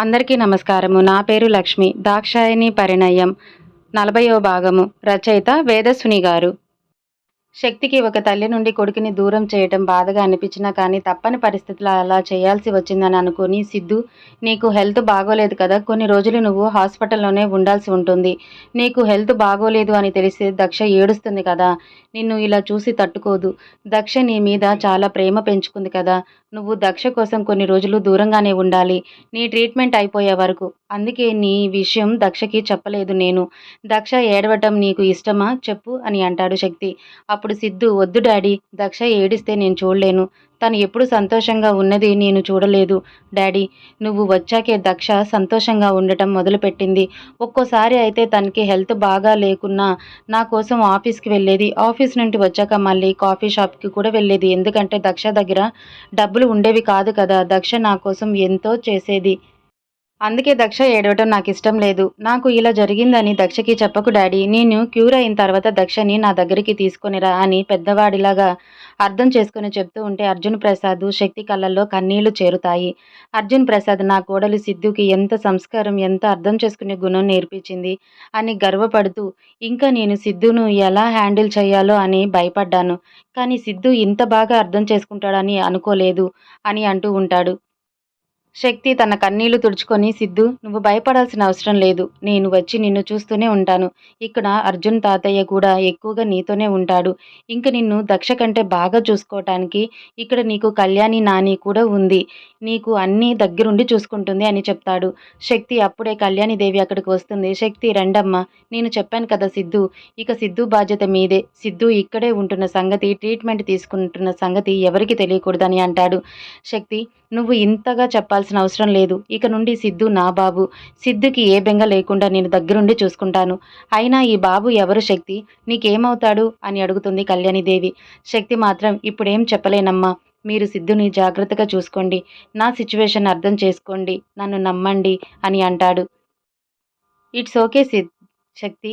అందరికీ నమస్కారము. నా పేరు లక్ష్మి. దాక్షాయణి పరిణయం. నలభయో భాగము. రచయిత వేదసుని గారు శక్తికి ఒక తల్లి నుండి కొడుకుని దూరం చేయటం బాధగా అనిపించినా కానీ తప్పని పరిస్థితుల్లో అలా చేయాల్సి వచ్చిందని అనుకుని సిద్ధు నీకు హెల్త్ బాగోలేదు కదా కొన్ని రోజులు నువ్వు హాస్పిటల్లోనే ఉండాల్సి ఉంటుంది. నీకు హెల్త్ బాగోలేదు అని తెలిస్తే దక్ష ఏడుస్తుంది కదా. నిన్ను ఇలా చూసి తట్టుకోదు. దక్ష నీ మీద చాలా ప్రేమ పెంచుకుంది కదా. నువ్వు దక్ష కోసం కొన్ని రోజులు దూరంగానే ఉండాలి. నీ ట్రీట్మెంట్ అయిపోయే వరకు. అందుకే నీ విషయం దక్షకి చెప్పలేదు నేను. దక్ష ఏడవటం నీకు ఇష్టమా? చెప్పు అని అంటాడు శక్తి. అప్పుడు సిద్ధు వద్దు డాడీ దక్ష ఏడిస్తే నేను చూడలేను. తను ఎప్పుడు సంతోషంగా ఉన్నది నేను చూడలేదు. డాడీ నువ్వు వచ్చాకే దక్ష సంతోషంగా ఉండటం మొదలుపెట్టింది. ఒక్కోసారి అయితే తనకి హెల్త్ బాగా లేకున్నా నా కోసం ఆఫీస్కి వెళ్ళేది. ఆఫీస్ నుండి వచ్చాక మళ్ళీ కాఫీ షాప్కి కూడా వెళ్ళేది. ఎందుకంటే దక్ష దగ్గర డబ్బులు ఉండేవి కాదు కదా. దక్ష నా కోసం ఎంతో చేసేది. అందుకే దక్ష ఏడవటం నాకు ఇష్టం లేదు. నాకు ఇలా జరిగిందని దక్షకి చెప్పకు డాడీ. నేను క్యూర్ అయిన తర్వాత దక్షని నా దగ్గరికి తీసుకొనిరా అని పెద్దవాడిలాగా అర్థం చేసుకుని చెప్తూ ఉంటే అర్జున్ ప్రసాద్ శక్తి కళ్ళల్లో కన్నీళ్ళు చేరుతాయి. అర్జున్ ప్రసాద్ నా కోడలు సిద్ధుకి ఎంత సంస్కారం ఎంత అర్థం చేసుకునే గుణం నేర్పించింది అని గర్వపడుతూ ఇంకా నేను సిద్ధును ఎలా హ్యాండిల్ చేయాలో అని భయపడ్డాను. కానీ సిద్ధు ఇంత బాగా అర్థం చేసుకుంటాడని అనుకోలేదు అని అంటూ ఉంటాడు. శక్తి తన కన్నీళ్ళు తుడుచుకొని సిద్ధు నువ్వు భయపడాల్సిన అవసరం లేదు. నేను వచ్చి నిన్ను చూస్తూనే ఉంటాను. ఇక్కడ అర్జున్ తాతయ్య కూడా ఎక్కువగా నీతోనే ఉంటాడు. ఇంక నిన్ను దక్ష కంటే బాగా చూసుకోవటానికి ఇక్కడ నీకు కళ్యాణి నాని కూడా ఉంది. నీకు అన్నీ దగ్గరుండి చూసుకుంటుంది అని చెప్తాడు. శక్తి అప్పుడే కళ్యాణిదేవి అక్కడికి వస్తుంది. శక్తి రెండమ్మ. నేను చెప్పాను కదా సిద్ధు. ఇక సిద్ధు బాధ్యత మీదే. సిద్ధు ఇక్కడే ఉంటున్న సంగతి ట్రీట్మెంట్ తీసుకుంటున్న సంగతి ఎవరికి తెలియకూడదని అంటాడు. శక్తి నువ్వు ఇంతగా చెప్పాల్సిన అవసరం లేదు. ఇక నుండి సిద్ధు నా బాబు. సిద్ధుకి ఏ బెంగ లేకుండా నేను దగ్గరుండి చూసుకుంటాను. అయినా ఈ బాబు ఎవరు శక్తి? నీకేమవుతాడు? అని అడుగుతుంది కళ్యాణిదేవి. శక్తి మాత్రం ఇప్పుడేం చెప్పలేనమ్మా. మీరు సిద్ధుని జాగ్రత్తగా చూసుకోండి. నా సిచ్యువేషన్ అర్థం చేసుకోండి. నన్ను నమ్మండి అని అంటాడు. It's okay Sid Shakti.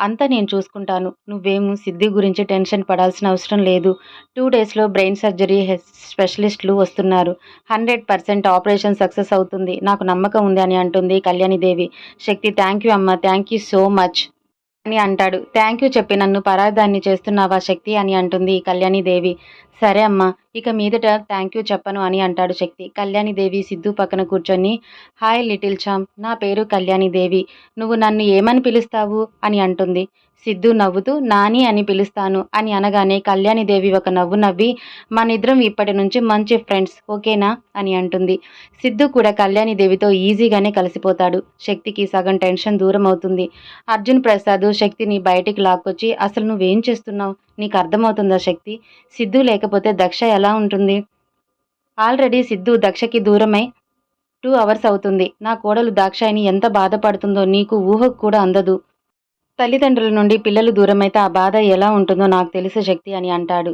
అంతా నేను చూసుకుంటాను. నువ్వేమో సిద్ధి గురించి టెన్షన్ పడాల్సిన అవసరం లేదు. టూ డేస్లో బ్రెయిన్ సర్జరీ స్పెషలిస్టులు వస్తున్నారు. హండ్రెడ్ పర్సెంట్ ఆపరేషన్ సక్సెస్ అవుతుంది. నాకు నమ్మకం ఉంది అని అంటుంది కళ్యాణిదేవి. శక్తి థ్యాంక్ యూ అమ్మ. Thank you so much. అని అంటాడు. థ్యాంక్ యూ చెప్పి నన్ను పరాధాన్ని చేస్తున్నావా శక్తి అని అంటుంది కళ్యాణిదేవి. సరే అమ్మా ఇక మీదట థ్యాంక్ యూ చెప్పను అని అంటాడు శక్తి. కళ్యాణిదేవి సిద్ధు పక్కన కూర్చొని హాయ్ లిటిల్ చామ్ నా పేరు కళ్యాణిదేవి. నువ్వు నన్ను ఏమని పిలుస్తావు? అని అంటుంది. సిద్ధు నవ్వుతూ నాని అని పిలుస్తాను అని అనగానే కళ్యాణిదేవి ఒక నవ్వు నవ్వి మనిద్దరం ఇప్పటి నుంచి మంచి ఫ్రెండ్స్ ఓకేనా? అని అంటుంది. సిద్ధు కూడా కళ్యాణిదేవితో ఈజీగానే కలిసిపోతాడు. శక్తికి సగం టెన్షన్ దూరం అవుతుంది. అర్జున్ ప్రసాద్ శక్తిని బయటికి లాక్కొచ్చి అసలు నువ్వేం చేస్తున్నావు? నీకు అర్థమవుతుందా శక్తి? సిద్ధు లేకపోతే దక్ష ఎలా ఉంటుంది? ఆల్రెడీ సిద్ధు దక్షకి దూరమై టూ అవర్స్ అవుతుంది. నా కోడలు దాక్షాయిని ఎంత బాధపడుతుందో నీకు ఊహకు కూడా అందదు. తల్లిదండ్రుల నుండి పిల్లలు దూరమైతే ఆ బాధ ఎలా ఉంటుందో నాకు తెలుసు శక్తి అని అంటాడు.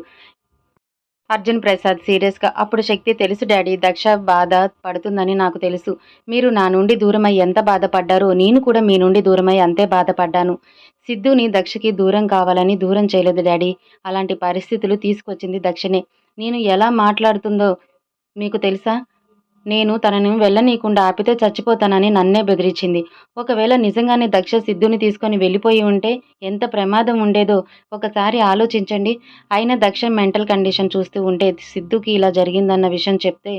అర్జున్ ప్రసాద్ సీరియస్గా అప్పుడు శక్తి తెలుసు డాడీ దక్ష బాధ పడుతుందని నాకు తెలుసు. మీరు నా నుండి దూరమై ఎంత బాధపడ్డారో నేను కూడా మీ నుండి దూరమై అంతే బాధపడ్డాను. సిద్ధుని దక్షకి దూరం కావాలని దూరం చేయలేదు డాడీ. అలాంటి పరిస్థితులు తీసుకొచ్చింది దక్షనే. నేను ఎలా మాట్లాడుతుందో మీకు తెలుసా? నేను తనని వెళ్ళనీయకుండా ఆపితే చచ్చిపోతానని నన్నే బెదిరించింది. ఒకవేళ నిజంగానే దక్ష సిద్ధుని తీసుకొని వెళ్ళిపోయి ఉంటే ఎంత ప్రమాదం ఉండేదో ఒకసారి ఆలోచించండి. అయినా దక్ష మెంటల్ కండిషన్ చూస్తూ ఉంటే సిద్ధుకి ఇలా జరిగిందన్న విషయం చెప్తే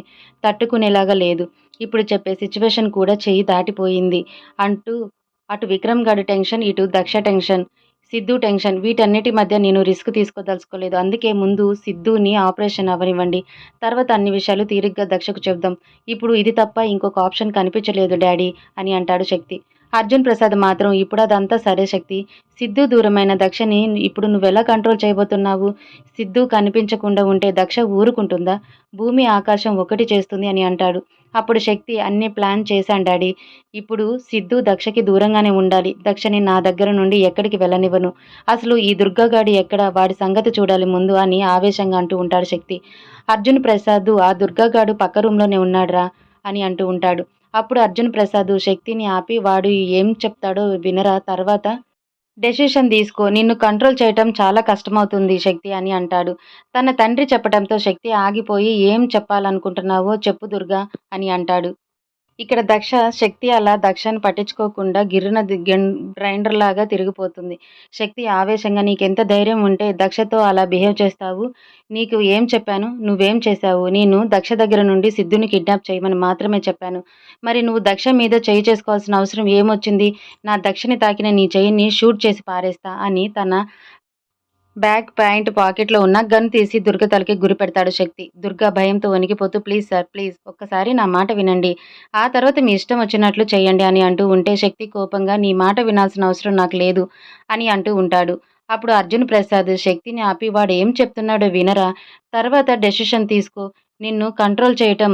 తట్టుకునేలాగా లేదు. ఇప్పుడు చెప్పే సిచ్యువేషన్ కూడా చెయ్యి దాటిపోయింది. అంటూ అటు విక్రమ్ గడు టెన్షన్ ఇటు దక్ష టెన్షన్. సిద్ధు టెన్షన్. వీటన్నిటి మధ్య నేను రిస్క్ తీసుకోదలుచుకోలేదు. అందుకే ముందు సిద్ధుని ఆపరేషన్ అవ్వనివ్వండి. తర్వాత అన్ని విషయాలు తీరిగ్గా దక్షకు చెబుదాం. ఇప్పుడు ఇది తప్ప ఇంకొక ఆప్షన్ కనిపించలేదు డాడీ అని అంటాడు శక్తి. అర్జున్ ప్రసాద్ మాత్రం ఇప్పుడు అదంతా సరే శక్తి. సిద్ధు దూరమైన దక్షని ఇప్పుడు నువ్వెలా కంట్రోల్ చేయబోతున్నావు? సిద్ధు కనిపించకుండా ఉంటే దక్ష ఊరుకుంటుందా? భూమి ఆకాశం ఒకటి చేస్తుంది అని అంటాడు. అప్పుడు శక్తి అన్ని ప్లాన్ చేశాను డాడీ. ఇప్పుడు సిద్ధు దక్షకి దూరంగానే ఉండాలి. దక్షని నా దగ్గర నుండి ఎక్కడికి వెళ్ళనివ్వను. అసలు ఈ దుర్గాగాడి ఎక్కడ? వాడి సంగతి చూడాలి ముందు అని ఆవేశంగా అంటూ ఉంటాడు శక్తి. అర్జున్ ప్రసాద్ ఆ దుర్గాగాడు పక్క రూమ్లోనే ఉన్నాడురా అని అంటూ ఉంటాడు. అప్పుడు అర్జున్ ప్రసాద్ శక్తిని ఆపి వాడు ఏం చెప్తాడో వినరా? తర్వాత డెసిషన్ తీసుకో. నిన్ను కంట్రోల్ చేయటం చాలా కష్టమవుతుంది శక్తి అని అంటాడు. తన తండ్రి చెప్పడంతో శక్తి ఆగిపోయి ఏం చెప్పాలనుకుంటున్నావో చెప్పు దుర్గా అని అంటాడు. ఇక్కడ దక్ష శక్తి అలా దక్షని పట్టించుకోకుండా గిర్రున గ్రైండర్ లాగా తిరిగిపోతుంది. శక్తి ఆవేశంగా నీకెంత ధైర్యం ఉంటే దక్షతో అలా బిహేవ్ చేస్తావు. నీకు ఏం చెప్పాను? నువ్వేం చేశావు? నేను దక్ష దగ్గర నుండి సిద్ధుని కిడ్నాప్ చేయమని మాత్రమే చెప్పాను. మరి నువ్వు దక్ష మీద చేయి చేసుకోవాల్సిన అవసరం ఏమొచ్చింది? నా దక్షని తాకిన నీ చెయ్యిని షూట్ చేసి పారేస్తా అని తన బ్యాగ్ ప్యాంట్ పాకెట్లో ఉన్న గన్ తీసి దుర్గ తలకి గురి పెడతాడు శక్తి. దుర్గ భయంతో వణికిపోతూ ప్లీజ్ సార్ ప్లీజ్ ఒక్కసారి నా మాట వినండి. ఆ తర్వాత మీ ఇష్టం వచ్చినట్లు చేయండి అని అంటూ ఉంటే శక్తి కోపంగా నీ మాట వినాల్సిన అవసరం నాకు లేదు అని అంటూ ఉంటాడు. అప్పుడు అర్జున్ ప్రసాద్ శక్తిని ఆపి వాడు ఏం చెప్తున్నాడో వినరా? తర్వాత డెసిషన్ తీసుకో. నిన్ను కంట్రోల్ చేయటం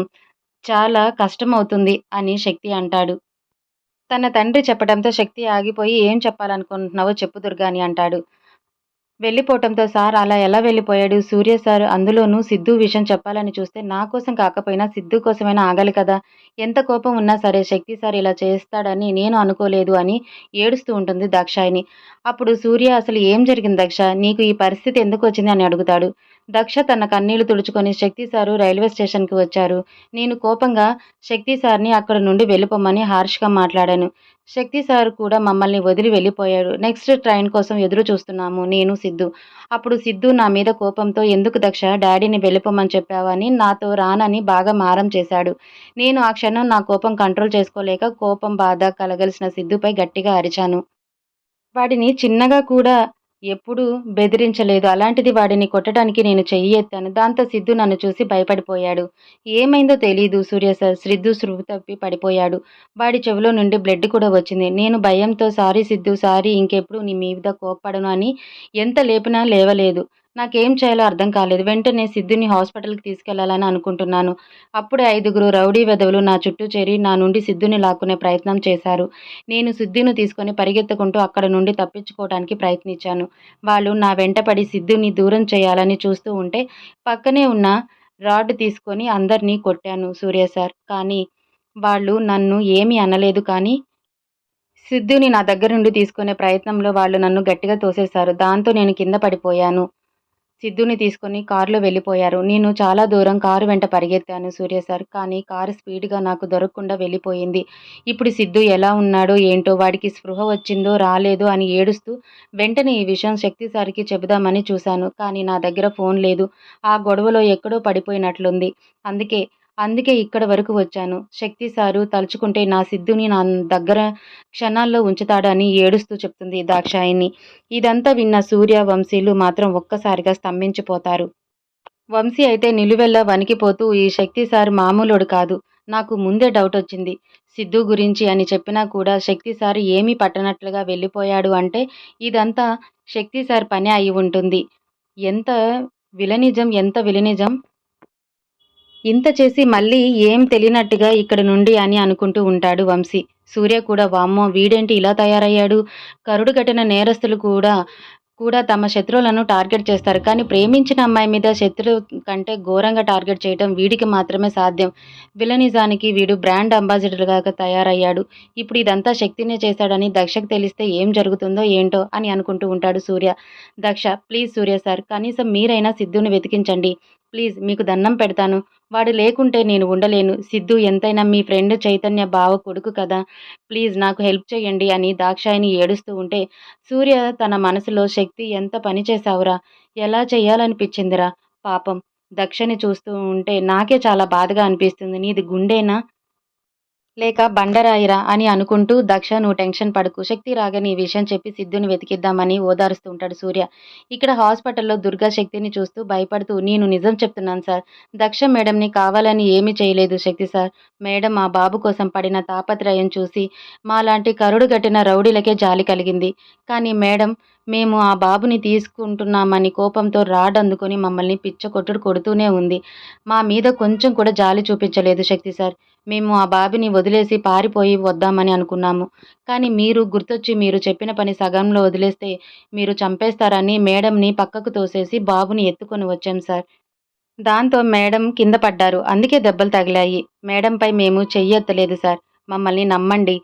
చాలా కష్టమవుతుంది అని శక్తి అంటాడు. తన తండ్రి చెప్పడంతో శక్తి ఆగిపోయి ఏం చెప్పాలనుకుంటున్నావో చెప్పు దుర్గా అని అంటాడు. వెళ్ళిపోవటంతో సార్ అలా ఎలా వెళ్ళిపోయాడు? సూర్య సార్ అందులోనూ సిద్ధు విషయం చెప్పాలని చూస్తే నా కోసం కాకపోయినా సిద్ధు కోసమైనా ఆగాలి కదా? ఎంత కోపం ఉన్నా సరే శక్తి సార్ ఇలా చేస్తాడని నేను అనుకోలేదు అని ఏడుస్తూ ఉంటుంది దక్షాయిని. అప్పుడు సూర్య అసలు ఏం జరిగింది దక్ష? నీకు ఈ పరిస్థితి ఎందుకు వచ్చింది? అని అడుగుతాడు. దక్ష తన కన్నీళ్ళు తుడుచుకొని శక్తి సారు రైల్వే స్టేషన్కి వచ్చారు. నేను కోపంగా శక్తి సార్ని అక్కడ నుండి వెళ్ళిపోమని హార్ష్గా మాట్లాడాను. శక్తి సార్ కూడా మమ్మల్ని వదిలి వెళ్ళిపోయాడు నెక్స్ట్ ట్రైన్ కోసం ఎదురు చూస్తున్నాము. నేను సిద్ధు. అప్పుడు సిద్ధు నా మీద కోపంతో ఎందుకు దక్ష డాడీని వెళ్ళిపోమని చెప్పావని నాతో రానని బాగా మారం చేశాడు. నేను ఆ క్షణం నా కోపం కంట్రోల్ చేసుకోలేక కోపం బాధ కలగలిసిన సిద్ధుపై గట్టిగా అరిచాను. వాడిని చిన్నగా కూడా ఎప్పుడూ బెదిరించలేదు. అలాంటిది వాడిని కొట్టడానికి నేను చెయ్యి ఎత్తాను. దాంతో సిద్ధు నన్ను చూసి భయపడిపోయాడు. ఏమైందో తెలియదు సూర్య సార్. సిద్ధు శృతి తప్పి పడిపోయాడు. వాడి చెవిలో నుండి బ్లడ్ కూడా వచ్చింది. నేను భయంతో సారీ సిద్ధు సారీ ఇంకెప్పుడు నీ మీద కోప్పడను అని ఎంత లేపినా లేవలేదు. నాకేం చేయాలో అర్థం కాలేదు. వెంటనే సిద్ధుని హాస్పిటల్కి తీసుకెళ్ళాలని అనుకుంటున్నాను. అప్పుడే ఐదుగురు రౌడీ వెధవులు నా చుట్టూ చేరి నా నుండి సిద్ధుని లాక్కునే ప్రయత్నం చేశారు. నేను సిద్ధుని తీసుకొని పరిగెత్తుకుంటూ అక్కడ నుండి తప్పించుకోవడానికి ప్రయత్నించాను. వాళ్ళు నా వెంటపడి సిద్ధుని దూరం చేయాలని చూస్తూ ఉంటే పక్కనే ఉన్న రాడ్ తీసుకొని అందరినీ కొట్టాను సూర్య సార్. కానీ వాళ్ళు నన్ను ఏమీ అనలేదు కానీ సిద్ధుని నా దగ్గర నుండి తీసుకునే ప్రయత్నంలో వాళ్ళు నన్ను గట్టిగా తోసేశారు. దాంతో నేను కింద పడిపోయాను. సిద్ధుని తీసుకొని కారులో వెళ్ళిపోయారు. నేను చాలా దూరం కారు వెంట పరిగెత్తాను సూర్య సార్ కానీ కారు స్పీడ్గా నాకు దొరకకుండా వెళ్ళిపోయింది. ఇప్పుడు సిద్ధు ఎలా ఉన్నాడో ఏంటో వాడికి స్పృహ వచ్చిందో రాలేదో అని ఏడుస్తూ వెంటనే ఈ విషయం శక్తి సార్కి చెబుదామని చూశాను. కానీ నా దగ్గర ఫోన్ లేదు. ఆ గొడవలో ఎక్కడో పడిపోయినట్లుంది. అందుకే అందుకే ఇక్కడ వరకు వచ్చాను. శక్తి సారు తలుచుకుంటే నా సిద్ధుని నా దగ్గర క్షణాల్లో ఉంచుతాడని ఏడుస్తూ చెప్తుంది దాక్షాయిని ఇదంతా విన్న సూర్య వంశీలు మాత్రం ఒక్కసారిగా స్తంభించిపోతారు. వంశీ అయితే నిలువెల్లా వణికిపోతూ ఈ శక్తి సార్ మామూలుడు కాదు. నాకు ముందే డౌట్ వచ్చింది. సిద్ధు గురించి అని చెప్పినా కూడా శక్తి సార్ ఏమీ పట్టనట్లుగా వెళ్ళిపోయాడు అంటే ఇదంతా శక్తి సార్ పని అయి ఉంటుంది. ఎంత విలనిజం ఎంత విలనిజం? ఇంత చేసి మళ్ళీ ఏం తెలియనట్టుగా ఇక్కడ నుండి అని అనుకుంటూ ఉంటాడు వంశీ. సూర్య కూడా వామ్మో వీడేంటి ఇలా తయారయ్యాడు? కరుడు కట్టిన నేరస్తులు కూడా కూడా తమ శత్రువులను టార్గెట్ చేస్తారు. కానీ ప్రేమించిన అమ్మాయి మీద శత్రువు కంటే ఘోరంగా టార్గెట్ చేయడం వీడికి మాత్రమే సాధ్యం. విలనిజానికి వీడు బ్రాండ్ అంబాసిడర్గా తయారయ్యాడు. ఇప్పుడు ఇదంతా శక్తినే చేశాడని దక్షకు తెలిస్తే ఏం జరుగుతుందో ఏంటో అని అనుకుంటూ ఉంటాడు సూర్య. దక్ష ప్లీజ్ సూర్య సార్ కనీసం మీరైనా సిద్ధుని వెతికించండి. ప్లీజ్ మీకు దండం పెడతాను. వాడు లేకుంటే నేను ఉండలేను. సిద్ధు ఎంతైనా మీ ఫ్రెండ్ చైతన్య బావ కొడుకు కదా. ప్లీజ్ నాకు హెల్ప్ చేయండి అని దాక్షాయిని ఏడుస్తూ ఉంటే సూర్య తన మనసులో శక్తి ఎంత పని చేశావురా? ఎలా చేయాలనిపించిందిరా? పాపం. దక్షని చూస్తూ ఉంటే నాకే చాలా బాధగా అనిపిస్తుంది. నీది గుండేనా? లేక బండరాయిరా అని అనుకుంటూ దక్ష నువ్వు టెన్షన్ పడకు. శక్తి రాగానే ఈ విషయం చెప్పి సిద్ధుని వెతికిద్దామని ఓదారుస్తూ ఉంటాడు సూర్య. ఇక్కడ హాస్పిటల్లో దుర్గా శక్తిని చూస్తూ భయపడుతూ నేను నిజం చెప్తున్నాను సార్. దక్ష మేడంని కావాలని ఏమీ చేయలేదు శక్తి సార్. మేడం మా బాబు కోసం పడిన తాపత్రయం చూసి మాలాంటి కరుడు గట్టిన రౌడీలకే జాలి కలిగింది. కానీ మేడం మేము ఆ బాబుని తీసుకుంటున్నామని కోపంతో రాడ్ అందుకొని మమ్మల్ని పిచ్చకొట్టుడు కొడుతూనే ఉంది. మా మీద కొంచెం కూడా జాలి చూపించలేదు శక్తి సార్. మేము ఆ బాబుని వదిలేసి పారిపోయి వద్దామని అనుకున్నాము. కానీ మీరు గుర్తొచ్చి మీరు చెప్పిన పని సగంలో వదిలేస్తే మీరు చంపేస్తారని మేడంని పక్కకు తోసేసి బాబుని ఎత్తుకొని వచ్చాం సార్. దాంతో మేడం కింద పడ్డారు. అందుకే దెబ్బలు తగిలాయి. మేడంపై మేము చెయ్యెత్తలేదు సార్. మమ్మల్ని నమ్మండి.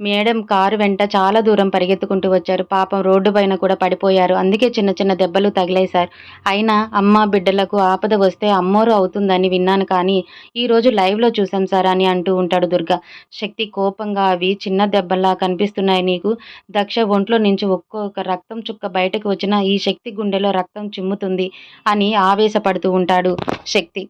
మేడం కారు వెంట చాలా దూరం పరిగెత్తుకుంటూ వచ్చారు. పాపం రోడ్డు పైన కూడా పడిపోయారు. అందుకే చిన్న చిన్న దెబ్బలు తగిలాయి సార్. అయినా అమ్మ బిడ్డలకు ఆపద వస్తే అమ్మోరు అవుతుందని విన్నాను కానీ ఈరోజు లైవ్లో చూసాం సార్ అని అంటూ ఉంటాడు దుర్గా. శక్తి కోపంగా అవి చిన్న దెబ్బల్లా కనిపిస్తున్నాయి నీకు. దక్ష ఒంట్లో నుంచి ఒక్కొక్క రక్తం చుక్క బయటకు వచ్చినా ఈ శక్తి గుండెలో రక్తం చిమ్ముతుంది అని ఆవేశపడుతూ ఉంటాడు శక్తి.